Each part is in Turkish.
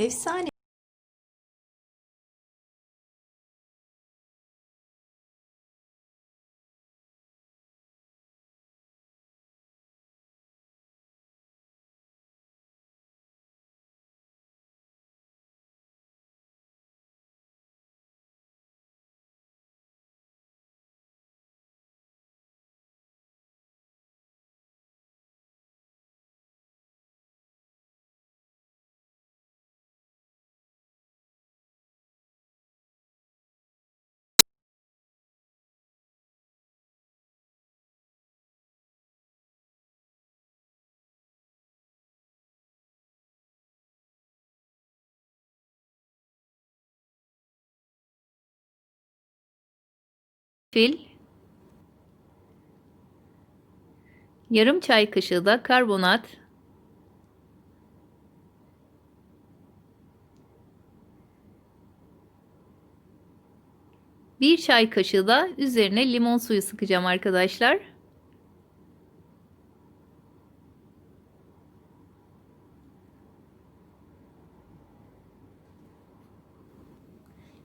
Efsane. Fil Yarım çay kaşığı da karbonat Bir çay kaşığı da üzerine limon suyu sıkacağım arkadaşlar.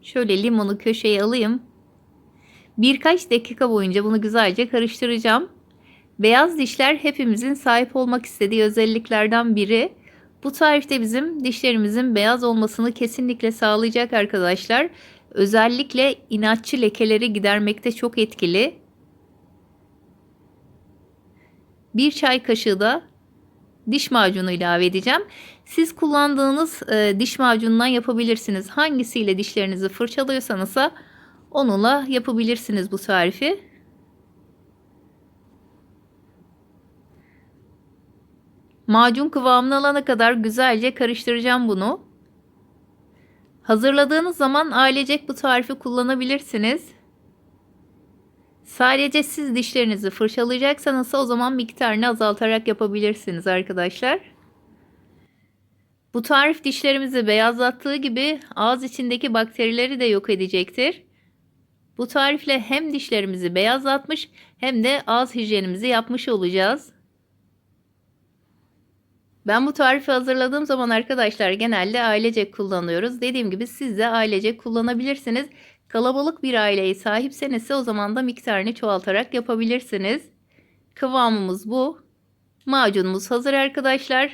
Şöyle limonu köşeye alayım. Birkaç dakika boyunca bunu güzelce karıştıracağım. Beyaz dişler hepimizin sahip olmak istediği özelliklerden biri. Bu tarifte bizim dişlerimizin beyaz olmasını kesinlikle sağlayacak arkadaşlar. Özellikle inatçı lekeleri gidermekte çok etkili. Bir çay kaşığı da diş macunu ilave edeceğim. Siz kullandığınız e, diş macunundan yapabilirsiniz. Hangisiyle dişlerinizi fırçalıyorsanız onunla yapabilirsiniz bu tarifi. Macun kıvamını alana kadar güzelce karıştıracağım bunu. Hazırladığınız zaman ailecek bu tarifi kullanabilirsiniz. Sadece siz dişlerinizi fırçalayacaksanız o zaman miktarını azaltarak yapabilirsiniz arkadaşlar. Bu tarif dişlerimizi beyazlattığı gibi ağız içindeki bakterileri de yok edecektir. Bu tarifle hem dişlerimizi beyazlatmış hem de ağız hijyenimizi yapmış olacağız. Ben bu tarifi hazırladığım zaman arkadaşlar genelde ailecek kullanıyoruz. Dediğim gibi siz de ailecek kullanabilirsiniz. Kalabalık bir aileye sahipseniz o zaman da miktarını çoğaltarak yapabilirsiniz. Kıvamımız bu. Macunumuz hazır arkadaşlar.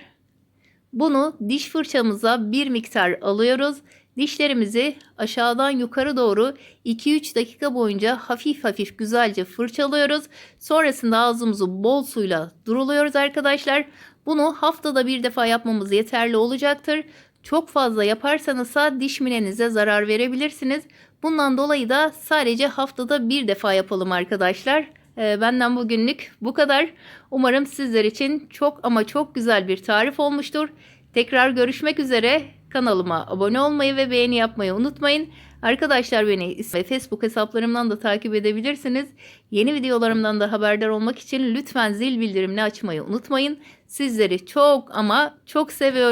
Bunu diş fırçamıza bir miktar alıyoruz. Dişlerimizi aşağıdan yukarı doğru 2-3 dakika boyunca hafif hafif güzelce fırçalıyoruz. Sonrasında ağzımızı bol suyla duruluyoruz arkadaşlar. Bunu haftada bir defa yapmamız yeterli olacaktır. Çok fazla yaparsanız diş minenize zarar verebilirsiniz. Bundan dolayı da sadece haftada bir defa yapalım arkadaşlar. Ee, benden bugünlük bu kadar. Umarım sizler için çok ama çok güzel bir tarif olmuştur. Tekrar görüşmek üzere. Kanalıma abone olmayı ve beğeni yapmayı unutmayın. Arkadaşlar beni Facebook hesaplarımdan da takip edebilirsiniz. Yeni videolarımdan da haberdar olmak için lütfen zil bildirimini açmayı unutmayın. Sizleri çok ama çok seviyorum.